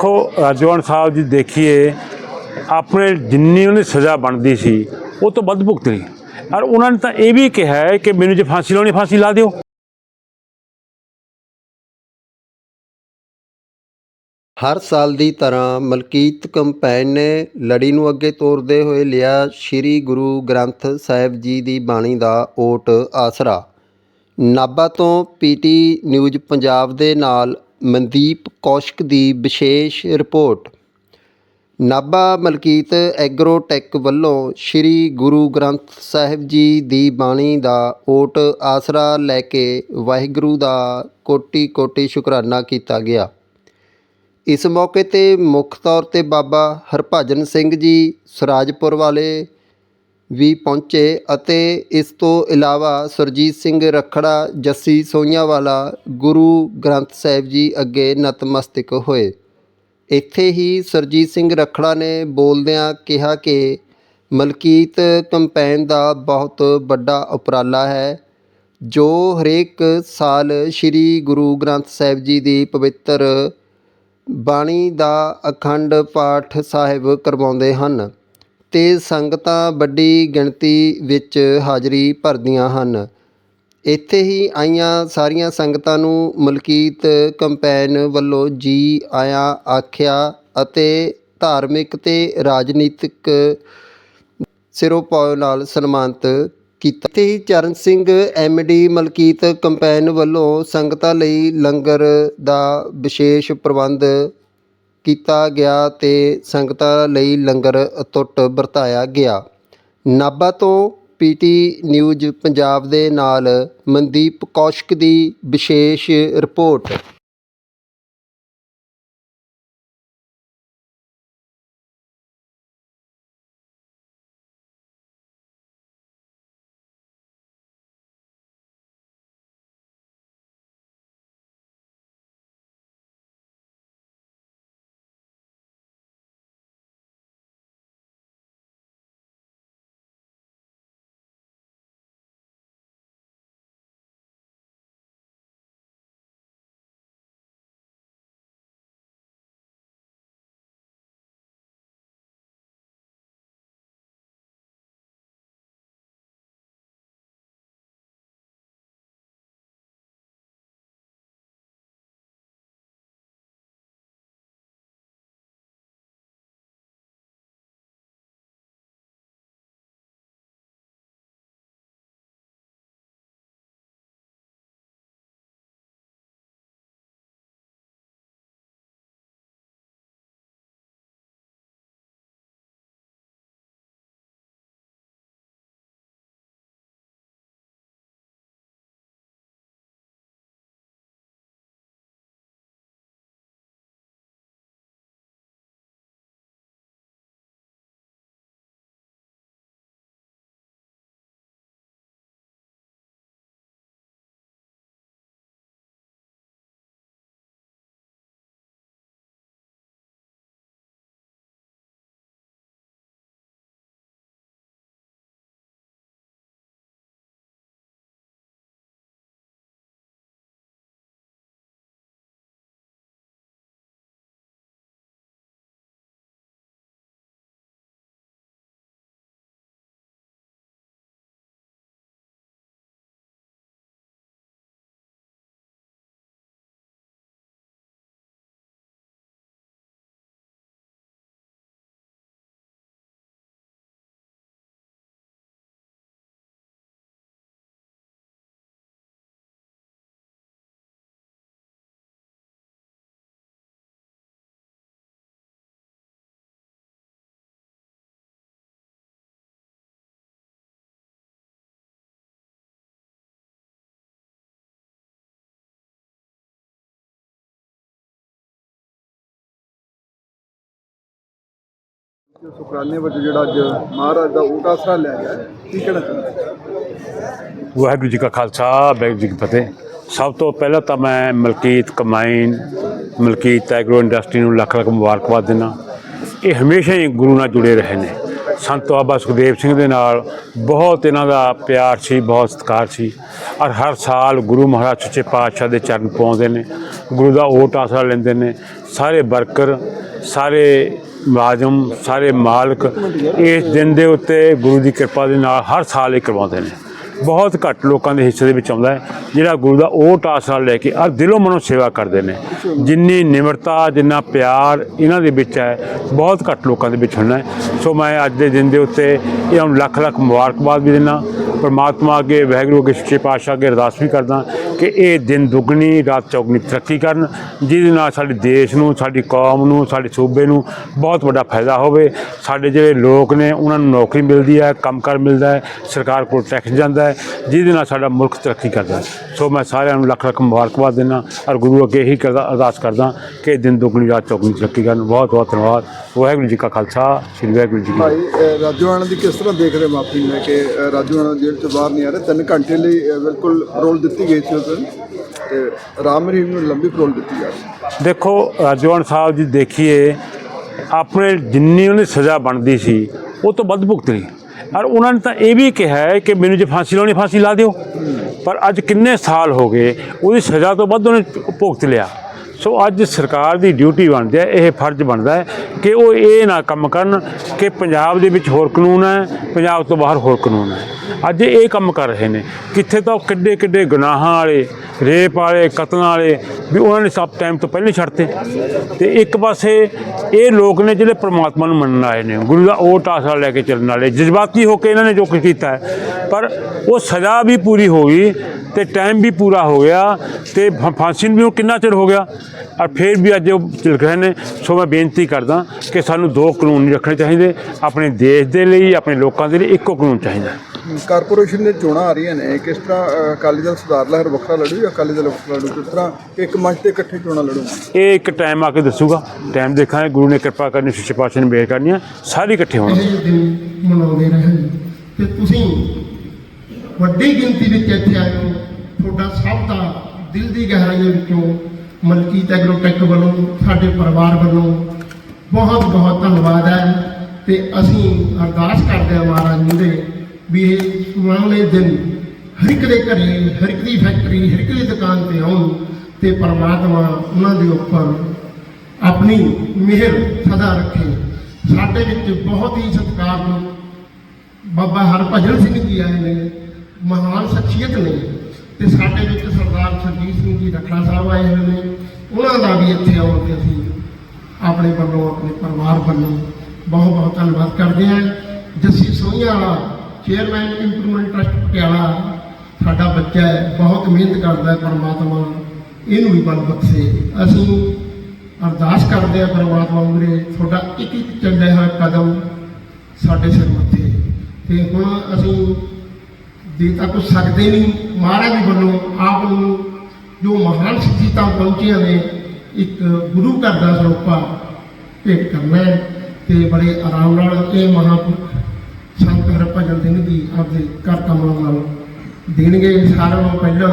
ਦੇਖੋ ਰਾਜਵਾਨ ਸਾਹਿਬ ਜੀ ਦੇਖੀਏ, ਆਪਣੇ ਜਿੰਨੀ ਉਹਨੇ ਸਜ਼ਾ ਬਣਦੀ ਸੀ, ਉਹ ਤੋਂ ਵੱਧ ਭੁਗਤ ਔਰ ਉਹਨਾਂ ਨੇ ਤਾਂ ਇਹ ਵੀ ਕਿਹਾ ਹੈ ਕਿ ਮੈਨੂੰ ਜੇ ਫਾਂਸੀ ਲਾਉਣੀ, ਫਾਂਸੀ ਲਾ ਦਿਓ। ਹਰ ਸਾਲ ਦੀ ਤਰ੍ਹਾਂ ਮਲਕੀਤ ਕੰਪੈਨ ਨੇ ਲੜੀ ਨੂੰ ਅੱਗੇ ਤੋਰਦੇ ਹੋਏ ਲਿਆ ਸ੍ਰੀ ਗੁਰੂ ਗ੍ਰੰਥ ਸਾਹਿਬ ਜੀ ਦੀ ਬਾਣੀ ਦਾ ਓਟ ਆਸਰਾ। ਨਾਭਾ ਤੋਂ ਪੀਟੀ ਨਿਊਜ਼ ਪੰਜਾਬ ਦੇ ਨਾਲ ਮਨਦੀਪ ਕੌਸ਼ਿਕ ਦੀ ਵਿਸ਼ੇਸ਼ ਰਿਪੋਰਟ। ਨਾਭਾ ਮਲਕੀਤ ਐਗਰੋਟੈਕ ਵੱਲੋਂ ਸ੍ਰੀ ਗੁਰੂ ਗ੍ਰੰਥ ਸਾਹਿਬ ਜੀ ਦੀ ਬਾਣੀ ਦਾ ਓਟ ਆਸਰਾ ਲੈ ਕੇ ਵਾਹਿਗੁਰੂ ਦਾ ਕੋਟੀ ਕੋਟੀ ਸ਼ੁਕਰਾਨਾ ਕੀਤਾ ਗਿਆ। ਇਸ ਮੌਕੇ ਤੇ ਮੁੱਖ ਤੌਰ ਤੇ ਬਾਬਾ ਹਰਭਜਨ ਸਿੰਘ ਜੀ, ਸਰਾਜਪੁਰ ਵਾਲੇ ਵੀ ਪਹੁੰਚੇ ਅਤੇ ਇਸ ਤੋਂ ਇਲਾਵਾ ਸੁਰਜੀਤ ਸਿੰਘ ਰੱਖੜਾ, ਜੱਸੀ ਸੋਈਆਂ ਵਾਲਾ ਗੁਰੂ ਗ੍ਰੰਥ ਸਾਹਿਬ ਜੀ ਅੱਗੇ ਨਤਮਸਤਕ ਹੋਏ। ਇੱਥੇ ਹੀ ਸੁਰਜੀਤ ਸਿੰਘ ਰੱਖੜਾ ਨੇ ਬੋਲਦਿਆਂ ਕਿਹਾ ਕਿ ਮਲਕੀਤ ਕੰਪੈਨ ਦਾ ਬਹੁਤ ਵੱਡਾ ਉਪਰਾਲਾ ਹੈ, ਜੋ ਹਰੇਕ ਸਾਲ ਸ੍ਰੀ ਗੁਰੂ ਗ੍ਰੰਥ ਸਾਹਿਬ ਜੀ ਦੀ ਪਵਿੱਤਰ ਬਾਣੀ ਦਾ ਅਖੰਡ ਪਾਠ ਸਾਹਿਬ ਕਰਵਾਉਂਦੇ ਹਨ। ਅਤੇ ਸੰਗਤਾਂ ਵੱਡੀ ਗਿਣਤੀ ਵਿੱਚ ਹਾਜ਼ਰੀ ਭਰਦੀਆਂ ਹਨ। ਇੱਥੇ ਹੀ ਆਈਆਂ ਸਾਰੀਆਂ ਸੰਗਤਾਂ ਨੂੰ ਮਲਕੀਤ ਕੰਪੈਨ ਵੱਲੋਂ ਜੀ ਆਇਆਂ ਆਖਿਆ ਅਤੇ ਧਾਰਮਿਕ ਅਤੇ ਰਾਜਨੀਤਿਕ ਸਿਰੋਪਾਓ ਨਾਲ ਸਨਮਾਨਿਤ ਕੀਤਾ। ਇੱਥੇ ਹੀ ਚਰਨ ਸਿੰਘ ਐਮਡੀ ਮਲਕੀਤ ਕੰਪੈਨ ਵੱਲੋਂ ਸੰਗਤਾਂ ਲਈ ਲੰਗਰ ਦਾ ਵਿਸ਼ੇਸ਼ ਪ੍ਰਬੰਧ ਕੀਤਾ ਗਿਆ ਤੇ ਸੰਗਤਾਂ ਲਈ ਲੰਗਰ ਅਤੁੱਟ ਵਰਤਾਇਆ ਗਿਆ। ਨਾਭਾ ਤੋਂ ਪੀਟੀ ਨਿਊਜ਼ ਪੰਜਾਬ ਦੇ ਨਾਲ ਮਨਦੀਪ ਕੌਸ਼ਿਕ ਦੀ ਵਿਸ਼ੇਸ਼ ਰਿਪੋਰਟ। ਜੋ ਸ਼ੁਕਰਾਨੇ ਵਜੋਂ ਜਿਹੜਾ ਅੱਜ ਮਹਾਰਾਜ ਦਾ ਊਟ ਆਸਰਾ ਲਿਆ ਗਿਆ ਕੀ ਕਹਿਣਾ ਚਾਹੁੰਦੇ ਵਾਹਿਗੁਰੂ ਜੀ ਕਾ ਖਾਲਸਾ, ਵਾਹਿਗੁਰੂ ਜੀ ਕੀ ਫਤਿਹ। ਸਭ ਤੋਂ ਪਹਿਲਾਂ ਤਾਂ ਮੈਂ Malkit combine, Malkit agro industry ਨੂੰ ਲੱਖ ਲੱਖ ਮੁਬਾਰਕਬਾਦ ਦਿੰਦਾ। ਇਹ ਹਮੇਸ਼ਾ ਹੀ ਗੁਰੂ ਨਾਲ ਜੁੜੇ ਰਹੇ ਨੇ। ਸੰਤ ਬਾਬਾ ਸੁਖਦੇਵ ਸਿੰਘ ਦੇ ਨਾਲ ਬਹੁਤ ਇਹਨਾਂ ਦਾ ਪਿਆਰ ਸੀ, ਬਹੁਤ ਸਤਿਕਾਰ ਸੀ। ਔਰ ਹਰ ਸਾਲ ਗੁਰੂ ਮਹਾਰਾਜ ਸੱਚੇ ਪਾਤਸ਼ਾਹ ਦੇ ਚਰਨ ਪਾਉਂਦੇ ਨੇ। ਗੁਰੂ ਦਾ ਓਟ ਆਸਰਾ ਲੈਂਦੇ ਨੇ। ਸਾਰੇ ਵਰਕਰ, ਸਾਰੇ ਮੁਲਾਜ਼ਮ, ਸਾਰੇ ਮਾਲਕ ਇਸ ਦਿਨ ਦੇ ਉੱਤੇ ਗੁਰੂ ਦੀ ਕਿਰਪਾ ਦੇ ਨਾਲ ਹਰ ਸਾਲ ਇਹ ਕਰਵਾਉਂਦੇ ਨੇ। ਬਹੁਤ ਘੱਟ ਲੋਕਾਂ ਦੇ ਹਿੱਸੇ ਦੇ ਵਿੱਚ ਆਉਂਦਾ ਹੈ, ਜਿਹੜਾ ਗੁਰੂ ਦਾ ਓਟ ਆਸਰਾ ਲੈ ਕੇ ਔਰ ਦਿਲੋਂ ਮਨੋਂ ਸੇਵਾ ਕਰਦੇ ਨੇ। ਜਿੰਨੀ ਨਿਮਰਤਾ, ਜਿੰਨਾ ਪਿਆਰ ਇਹਨਾਂ ਦੇ ਵਿੱਚ ਹੈ, ਬਹੁਤ ਘੱਟ ਲੋਕਾਂ ਦੇ ਵਿੱਚ ਹੁੰਦਾ ਸੋ ਮੈਂ ਅੱਜ ਦੇ ਦਿਨ ਦੇ ਉੱਤੇ ਇਹਨਾਂ ਨੂੰ ਲੱਖ ਲੱਖ ਮੁਬਾਰਕਬਾਦ ਵੀ ਦਿੰਦਾ ਪਰਮਾਤਮਾ ਅੱਗੇ, ਵਾਹਿਗੁਰੂ ਅੱਗੇ, ਸੱਚੇ ਪਾਤਸ਼ਾਹ ਅੱਗੇ ਅਰਦਾਸ ਵੀ ਕਰਦਾ ਕਿ ਇਹ ਦਿਨ ਦੁੱਗਣੀ, ਰਾਤ ਚੌਗਣੀ ਤਰੱਕੀ ਕਰਨ, ਜਿਹਦੇ ਨਾਲ ਸਾਡੇ ਦੇਸ਼ ਨੂੰ, ਸਾਡੀ ਕੌਮ ਨੂੰ, ਸਾਡੇ ਸੂਬੇ ਨੂੰ ਬਹੁਤ ਵੱਡਾ ਫਾਇਦਾ ਹੋਵੇ। ਸਾਡੇ ਜਿਹੜੇ ਲੋਕ ਨੇ, ਉਹਨਾਂ ਨੂੰ ਨੌਕਰੀ ਮਿਲਦੀ ਹੈ, ਕੰਮਕਾਰ ਮਿਲਦਾ ਹੈ, ਸਰਕਾਰ ਕੋਲ ਟੈਕਸ ਜਾਂਦਾ ਹੈ, ਜਿਹਦੇ ਨਾਲ ਸਾਡਾ ਮੁਲਕ ਤਰੱਕੀ ਕਰਦਾ ਸੋ ਮੈਂ ਸਾਰਿਆਂ ਨੂੰ ਲੱਖ ਲੱਖ ਮੁਬਾਰਕਬਾਦ ਦਿੰਦਾ ਔਰ ਗੁਰੂ ਅੱਗੇ ਇਹੀ ਕਰਦਾ, ਅਰਦਾਸ ਕਰਦਾ ਕਿ ਇਹ ਦਿਨ ਦੁੱਗਣੀ, ਰਾਤ ਚੌਗਣੀ ਤਰੱਕੀ ਕਰਨ। ਬਹੁਤ ਬਹੁਤ ਧੰਨਵਾਦ। ਵਾਹਿਗੁਰੂ ਜੀ ਕਾ ਖਾਲਸਾ, ਸ੍ਰੀ ਵਾਹਿਗੁਰੂ ਜੀ ਕੀ ਫਤਿਹ ਭਾਈ ਰਾਜੂ ਆਨੰਦ ਦੀ ਕਿਸ ਤਰ੍ਹਾਂ ਦੇਖ ਰਹੇ ਮਾਪੀ ਲੈ ਕੇ ਰਾਜੂ ਆਨੰਦ ਜੇਲ੍ਹ ਤੋਂ ਬਾਹਰ ਨਹੀਂ ਆ ਰਹੇ। ਤਿੰਨ ਘੰਟੇ ਲਈ ਬਿਲਕੁਲ ਰੋਲ ਦਿੱਤੀ ਗਈ ਸੀ ਉਸ ਤੇ ਰਾਮ ਰਹੀਮ ਨੂੰ ਲੰਬੀ ਰੋਲ ਦਿੱਤੀ ਜਾ ਰਹੀ ਦੇਖੋ ਰਾਜਵਾਨ ਸਾਹਿਬ ਜੀ ਦੇਖੀਏ, ਆਪਣੇ ਜਿੰਨੀ ਉਹਨੇ ਸਜ਼ਾ ਬਣਦੀ ਸੀ, ਉਹ ਤੋਂ ਵੱਧ ਭੁਗਤ ਲਈ ਔਰ ਉਹਨਾਂ ਨੇ ਤਾਂ ਇਹ ਵੀ ਕਿਹਾ ਹੈ ਕਿ ਮੈਨੂੰ ਜੇ ਫਾਂਸੀ ਲਾਉਣੀ, ਫਾਂਸੀ ਲਾ ਦਿਓ। ਪਰ ਅੱਜ ਕਿੰਨੇ ਸਾਲ ਹੋ ਗਏ, ਉਹਦੀ ਸਜ਼ਾ ਤੋਂ ਵੱਧ ਉਹਨੇ ਭੁਗਤ ਲਿਆ। ਸੋ ਅੱਜ ਸਰਕਾਰ ਦੀ ਡਿਊਟੀ ਬਣਦੀ ਹੈ, ਇਹ ਫਰਜ਼ ਬਣਦਾ ਹੈ ਕਿ ਉਹ ਇਹ ਨਾ ਕੰਮ ਕਰਨ ਕਿ ਪੰਜਾਬ ਦੇ ਵਿੱਚ ਹੋਰ ਕਾਨੂੰਨ ਹੈ, ਪੰਜਾਬ ਤੋਂ ਬਾਹਰ ਹੋਰ ਕਾਨੂੰਨ ਹੈ। ਅੱਜ ਇਹ ਕੰਮ ਕਰ ਰਹੇ ਨੇ। ਕਿੱਥੇ ਤਾਂ ਕਿੱਡੇ ਕਿੱਡੇ ਗੁਨਾਹਾਂ ਵਾਲੇ, ਰੇਪ ਵਾਲੇ, ਕਤਲਾਂ ਵਾਲੇ, ਵੀ ਉਹਨਾਂ ਨੇ ਸਭ ਟਾਈਮ ਤੋਂ ਪਹਿਲੇ ਛੱਡਤੇ ਤੇ। ਇੱਕ ਪਾਸੇ ਇਹ ਲੋਕ ਨੇ ਜਿਹੜੇ ਪ੍ਰਮਾਤਮਾ ਨੂੰ ਮੰਨਣ ਆਏ ਨੇ। ਗੁਰੂ ਦਾ ਓਟ ਆਸਰਾ ਲੈ ਕੇ ਚੱਲਣ ਵਾਲੇ, ਜਜ਼ਬਾਤੀ ਹੋ ਕੇ ਇਹਨਾਂ ਨੇ ਜੋ ਕੁਝ ਕੀਤਾ ਹੈ। ਪਰ ਉਹ ਸਜ਼ਾ ਵੀ ਪੂਰੀ ਹੋ ਗਈ ਤੇ ਟਾਈਮ ਵੀ ਪੂਰਾ ਹੋ ਗਿਆ ਤੇ ਫਾਂਸੀ ਨੂੰ ਵੀ ਹੁਣ ਕਿੰਨਾ ਚਿਰ ਹੋ ਗਿਆ? ਔਰ ਫਿਰ ਵੀ ਅੱਜ ਉਹ ਚਿਲ ਰਹੇ ਨੇ। ਸੋ ਮੈਂ ਬੇਨਤੀ ਕਰਦਾ ਕਿ ਸਾਨੂੰ ਦੋ ਕਾਨੂੰਨ ਨਹੀਂ ਰੱਖਣੇ ਚਾਹੀਦੇ। ਆਪਣੇ ਦੇਸ਼ ਦੇ ਲਈ ਆਪਣੇ ਲੋਕਾਂ ਦੇ ਲਈ ਇੱਕੋ ਕਾਨੂੰਨ ਚਾਹੀਦਾ। ਕਾਰਪੋਰੇਸ਼ਨ ਦੇ ਚੋਣਾਂ ਆ ਰਹੀਆਂ ਨੇ। ਕਿਸ ਤਰ੍ਹਾਂ ਅਕਾਲੀ ਦਲ ਸੁਧਾਰ ਲਹਿਰ ਵੱਖਰਾ ਲੜੂ ਜਾਂ ਅਕਾਲੀ ਦਲ ਵੱਖਰਾ ਲੜੂ? ਕਿਸ ਤਰ੍ਹਾਂ ਇੱਕ ਮੰਚ ਤੇ ਇਕੱਠੇ ਚੋਣਾਂ ਲੜੂ? ਇਹ ਇੱਕ ਟਾਈਮ ਆ ਕੇ ਦੱਸੂਗਾ। ਟਾਈਮ ਦੇਖਾਂਗੇ। ਗੁਰੂ ਨੇ ਕਿਰਪਾ ਕਰਨੀ ਸੱਚੇ ਪਾਤਸ਼ਾਹ ਨੇ ਬੇਰ ਕਰਨੀ ਆ। ਸਾਰੇ ਇਕੱਠੇ ਹੋਣ। ਇਹ ਦਿਨ ਮਨਾਉਂਦੇ ਰਹੇ ਤੇ ਤੁਸੀਂ ਵੱਡੀ ਗਿਣਤੀ ਵਿੱਚ ਇੱਥੇ ਆਏ ਤੁਹਾਡਾ ਸਭ ਦਾ ਦਿਲ ਦੀ ਗਹਿਰਾਈਆਂ ਵਿੱਚੋਂ ਮਲਕੀਤ ਐਗਰੋਟੈਕ ਵੱਲੋਂ, ਸਾਡੇ ਪਰਿਵਾਰ ਵੱਲੋਂ ਬਹੁਤ ਬਹੁਤ ਧੰਨਵਾਦ ਹੈ। ਤੇ ਅਸੀਂ ਅਰਦਾਸ ਕਰਦੇ ਹਾਂ ਮਹਾਰਾਜ ਜੀ ਦੇ ਵੀ ਇਹ ਸੁਹਾਵਣੇ ਦਿਨ ਹਰ ਇੱਕ ਦੇ ਘਰੇ, ਹਰ ਇੱਕ ਦੀ ਫੈਕਟਰੀ, ਹਰ ਇੱਕ ਦੀ ਦੁਕਾਨ ਤੇ ਆਉਣ ਤੇ ਪਰਮਾਤਮਾ ਉਹਨਾਂ ਦੇ ਉੱਪਰ ਆਪਣੀ ਮਿਹਰ ਸਦਾ ਰੱਖੇ। ਸਾਡੇ ਵਿੱਚ ਬਹੁਤ ਹੀ ਸਤਿਕਾਰਯੋਗ ਬਾਬਾ ਹਰਭਜਨ ਸਿੰਘ ਜੀ ਆਏ ਨੇ। ਮਹਾਨ ਸ਼ਖਸੀਅਤ ਨੇ ਤੇ ਸਾਡੇ ਵਿੱਚ ਸਰਦਾਰ ਸਰਜੀਤ ਸਿੰਘ ਜੀ ਰੱਖੜਾ ਸਾਹਿਬ ਆਏ ਹੋਏ ਨੇ। ਉਹਨਾਂ ਦਾ ਵੀ ਇੱਥੇ ਆਉਣ ਤੇ ਅਸੀਂ ਆਪਣੇ ਵੱਲੋਂ, ਆਪਣੇ ਪਰਿਵਾਰ ਵੱਲੋਂ ਬਹੁਤ ਬਹੁਤ ਧੰਨਵਾਦ ਕਰਦੇ ਹਾਂ। ਜੱਸੀ ਸੋਹੀਆਂ ਵਾਲਾ ਚੇਅਰਮੈਨ ਇੰਪਰੂਵਮੈਂਟ ਟਰਸਟ ਪਟਿਆਲਾ, ਸਾਡਾ ਬੱਚਾ ਹੈ, ਬਹੁਤ ਮਿਹਨਤ ਕਰਦਾ ਹੈ ਪਰਮਾਤਮਾ ਇਹਨੂੰ ਵੀ ਬਲ ਬਖਸ਼ੇ। ਅਸੀਂ ਅਰਦਾਸ ਕਰਦੇ ਹਾਂ ਪਰਮਾਤਮਾ ਉਰੇ ਤੁਹਾਡਾ ਇੱਕ ਇੱਕ ਚੱਲਿਆ ਹੋਇਆ ਕਦਮ ਸਾਡੇ ਸਿਰ ਮੱਥੇ। ਤੇ ਹੁਣ ਅਸੀਂ ਦੇ ਤਾਂ ਕੁਝ ਸਕਦੇ ਨਹੀਂ। ਮਹਾਰਾਜ ਵੱਲੋਂ ਆਪ ਨੂੰ ਜੋ ਮਹਾਨ ਸ਼ਖਸੀਅਤਾਂ ਪਹੁੰਚੀਆਂ ਨੇ, ਇੱਕ ਗੁਰੂ ਘਰ ਦਾ ਸਰੂਪਾ ਭੇਟ ਕਰਨਾ ਹੈ ਤੇ ਬੜੇ ਆਰਾਮ ਨਾਲ ਇਹ ਮਹਾਂਪੁਰਖ ਸੰਤ ਹਰਭਜਨ ਸਿੰਘ ਜੀ ਆਪਦੇ ਘਰ ਕਮਲਾਂ ਨਾਲ ਦੇਣਗੇ। ਸਾਰਿਆਂ ਨੂੰ ਪਹਿਲਾਂ